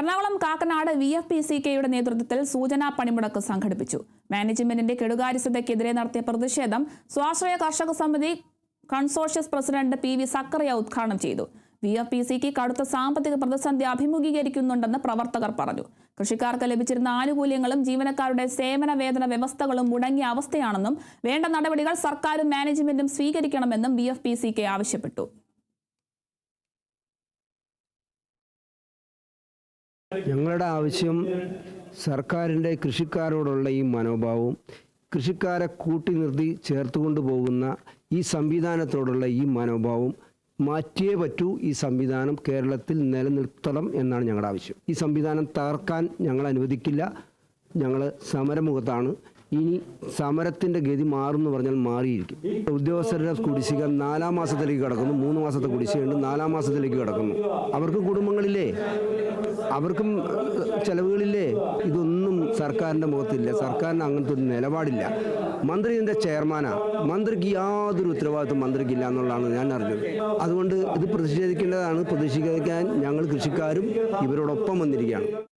Ernakulam Kakkanad V F P C കെയുടെ നേതൃത്വത്തിൽ സൂചനാ പണിമുടക്ക് സംഘടിപ്പിച്ചു. മാനേജ്മെന്റിന്റെ കെടുകാര്യസ്ഥതയ്ക്കെതിരെ നടത്തിയ പ്രതിഷേധം സ്വാശ്രയ കർഷക സമിതി consortium president P V Zachariah ഉദ്ഘാടനം ചെയ്തു. വി എഫ് പി സിക്ക് കടുത്ത സാമ്പത്തിക പ്രതിസന്ധി അഭിമുഖീകരിക്കുന്നുണ്ടെന്ന് പ്രവർത്തകർ പറഞ്ഞു. കൃഷിക്കാർക്ക് ലഭിച്ചിരുന്ന ആനുകൂല്യങ്ങളും ജീവനക്കാരുടെ സേവന വേതന വ്യവസ്ഥകളും മുടങ്ങിയ അവസ്ഥയാണെന്നും വേണ്ട നടപടികൾ സർക്കാരും മാനേജ്മെന്റും സ്വീകരിക്കണമെന്നും V F P C K ആവശ്യപ്പെട്ടു. ഞങ്ങളുടെ ആവശ്യം സർക്കാരിന്റെ കൃഷിക്കാരോടുള്ള ഈ മനോഭാവവും കൃഷിക്കാരെ കൂട്ടി നിർത്തി ചേർത്തുകൊണ്ട് പോകുന്ന ഈ സംവിധാനത്തോടുള്ള ഈ മനോഭാവം മാറ്റിയേ പറ്റൂ ഈ സംവിധാനം കേരളത്തിൽ നിലനിർത്തണം എന്നാണ് ഞങ്ങളുടെ ആവശ്യം. ഈ സംവിധാനം തകർക്കാൻ ഞങ്ങൾ അനുവദിക്കില്ല. ഞങ്ങൾ സമരമുഖത്താണ്. ഇനി സമരത്തിന്റെ ഗതി മാറുമെന്ന് പറഞ്ഞാൽ മാറിയിരിക്കും. ഉദ്യോഗസ്ഥരുടെ കുടിശ്ശിക നാലാം മാസത്തിലേക്ക് കിടക്കുന്നു മൂന്ന് മാസത്തെ കുടിശ്ശികയുണ്ട് നാലാം മാസത്തിലേക്ക് കിടക്കുന്നു. അവർക്ക് കുടുംബങ്ങളില്ലേ? അവർക്കും ചെലവുകളില്ലേ? ഇതൊന്നും സർക്കാരിന്റെ മുഖത്തില്ല. സർക്കാരിന് അങ്ങനത്തെ ഒരു നിലപാടില്ല. മന്ത്രി ഇതിന്റെ ചെയർമാനാ. മന്ത്രിക്ക് യാതൊരു ഉത്തരവാദിത്വം മന്ത്രിക്കില്ല എന്നുള്ളതാണ് ഞാൻ അറിഞ്ഞത്. അതുകൊണ്ട് ഇത് പ്രതിഷേധിക്കേണ്ടതാണ്. പ്രതിഷേധിക്കാൻ ഞങ്ങൾ കൃഷിക്കാരും ഇവരോടൊപ്പം വന്നിരിക്കുകയാണ്.